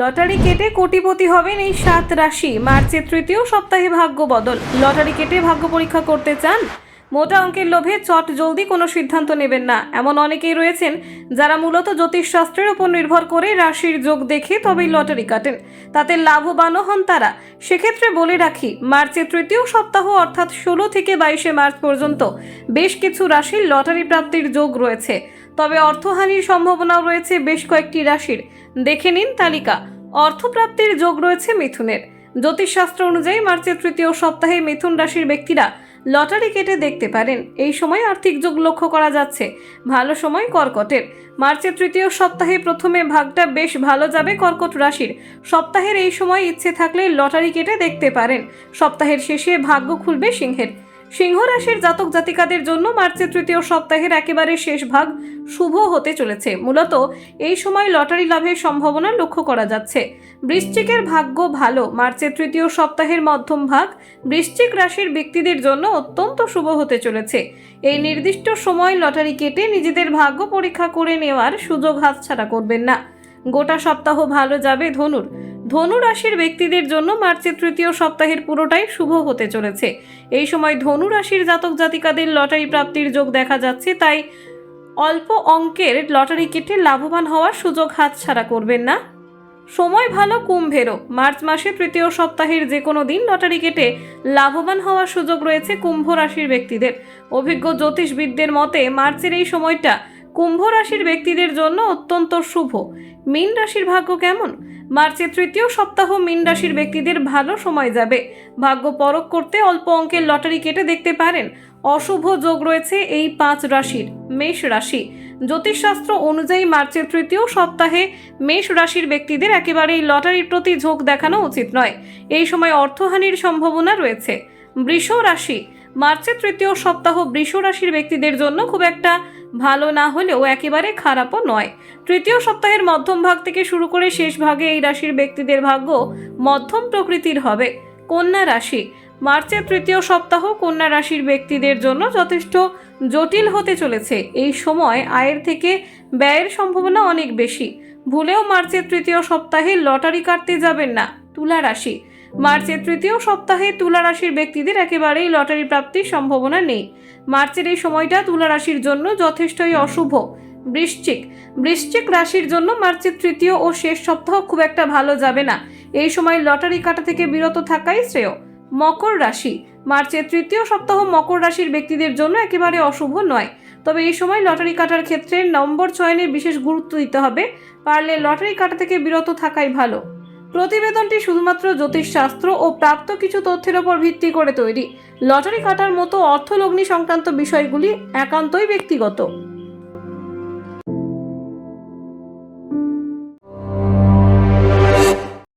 Lottery কেটে কোটিপতি হবেন এই সাত রাশি। মার্চের তৃতীয় সপ্তাহে ভাগ্য বদল। লটারি কেটে ভাগ্য পরীক্ষা করতে চান? মোটা অঙ্কের লোভে চট জলদি কোনো সিদ্ধান্ত নেবেন না। এমন অনেকেই রয়েছেন যারা মূলত জ্যোতিষশাস্ত্রের উপর নির্ভর করে রাশির যোগ দেখে তবেই লটারি কাটেন। তাতে লাভবানও হন তারা। সেক্ষেত্রে বলে রাখি, মার্চের তৃতীয় সপ্তাহ অর্থাৎ ষোলো থেকে বাইশে মার্চ পর্যন্ত বেশ কিছু রাশির লটারি প্রাপ্তির যোগ রয়েছে। তবে অর্থহানির সম্ভাবনাও রয়েছে বেশ কয়েকটি রাশির। দেখে নিন তালিকা। অর্থপ্রাপ্তির যোগ রয়েছে মিথুনের। জ্যোতিষশাস্ত্র অনুযায়ী মার্চের তৃতীয় সপ্তাহে মিথুন রাশির ব্যক্তিরা লটারি কেটে দেখতে পারেন। এই সময় আর্থিক যোগ লক্ষ্য করা যাচ্ছে। ভালো সময় কর্কটের। মার্চের তৃতীয় সপ্তাহে প্রথমে ভাগটা বেশ ভালো যাবে কর্কট রাশির। সপ্তাহের এই সময় ইচ্ছে থাকলে লটারি কেটে দেখতে পারেন। সপ্তাহের শেষে ভাগ্য খুলবে সিংহের। সিংহ রাশির জাতক জাতিকাদের জন্য মার্চের তৃতীয় সপ্তাহের একেবারে শেষ ভাগ শুভ হতে চলেছে। মূলত এই সময় লটারি লাভের সম্ভাবনা লক্ষ্য করা যাচ্ছে। বৃশ্চিকের ভাগ্য ভালো। মার্চের তৃতীয় সপ্তাহের মধ্যম ভাগ বৃশ্চিক রাশির ব্যক্তিদের জন্য অত্যন্ত শুভ হতে চলেছে। এই নির্দিষ্ট সময় লটারি কেটে নিজেদের ভাগ্য পরীক্ষা করে নেওয়ার সুযোগ হাতছাড়া করবেন না। গোটা সপ্তাহ ভালো যাবে ধনুর। ধনু রাশির ব্যক্তিদের জন্য মার্চের তৃতীয় সপ্তাহের পুরোটাই শুভ হতে চলেছে। এই সময় ধনু রাশির জাতক জাতিকাদের লটারি প্রাপ্তির যোগ দেখা যাচ্ছে, তাই অল্প অঙ্কের লটারি কেটে লাভবান হওয়ার সুযোগ হাতছাড়া করবেন না। সময় ভালো কুম্ভেরও মার্চ মাসে তৃতীয় সপ্তাহের যে কোনো দিন লটারি কেটে লাভবান হওয়ার সুযোগ রয়েছে কুম্ভ রাশির ব্যক্তিদের। অভিজ্ঞ জ্যোতিষবিদদের মতে, মার্চের এই সময়টা কুম্ভ রাশির ব্যক্তিদের জন্য অত্যন্ত শুভ। মীন রাশির ভাগ্য কেমন? মার্চের তৃতীয় সপ্তাহ মীন রাশির ব্যক্তিদের ভালো সময় যাবে। ভাগ্য পরখ করতে অল্প অঙ্কের লটারি কেটে দেখতে পারেন। অশুভ যোগ রয়েছে এই পাঁচ রাশির মেষ রাশি। জ্যোতিষশাস্ত্র অনুযায়ী মার্চের তৃতীয় সপ্তাহে মেষ রাশির ব্যক্তিদের একেবারেই লটারির প্রতি ঝোঁক দেখানো উচিত নয়। এই সময় অর্থহানির সম্ভাবনা রয়েছে। বৃষ রাশি মার্চের তৃতীয় সপ্তাহ বৃষ রাশির ব্যক্তিদের জন্য খুব একটা ভালো না হলেও একেবারে খারাপও নয়। তৃতীয় সপ্তাহের মধ্যম ভাগ থেকে শুরু করে শেষ ভাগে এই রাশির ব্যক্তিদের ভাগ্য মধ্যম প্রকৃতির হবে। কন্যা রাশি। মার্চের তৃতীয় সপ্তাহ কন্যা রাশির ব্যক্তিদের জন্য যথেষ্ট জটিল হতে চলেছে। এই সময় আয়ের থেকে ব্যয়ের সম্ভাবনা অনেক বেশি। ভুলেও মার্চের তৃতীয় সপ্তাহে লটারি কাটতে যাবেন না। তুলা রাশি। মার্চের তৃতীয় সপ্তাহে তুলা রাশির ব্যক্তিদের একেবারেই লটারি প্রাপ্তির সম্ভাবনা নেই। মার্চের এই সময়টা তুলা রাশির জন্য যথেষ্টই অশুভ। বৃশ্চিক। বৃশ্চিক রাশির জন্য মার্চের তৃতীয় ও শেষ সপ্তাহ খুব একটা ভালো যাবে না। এই সময় লটারি কাটা থেকে বিরত থাকাই শ্রেয়। মকর রাশি। মার্চের তৃতীয় সপ্তাহ মকর রাশির ব্যক্তিদের জন্য একেবারে অশুভ নয়। তবে এই সময় লটারি কাটার ক্ষেত্রে নম্বর চয়নে বিশেষ গুরুত্ব দিতে হবে। পারলে লটারি কাটা থেকে বিরত থাকাই ভালো। প্রতিবেদনটি শুধুমাত্র জ্যোতিষশাস্ত্র ও প্রাপ্ত কিছু তথ্যের ওপর ভিত্তি করে তৈরি। লটারি কাটার মতো অর্থলগ্নি সংক্রান্ত বিষয়গুলি একান্তই ব্যক্তিগত।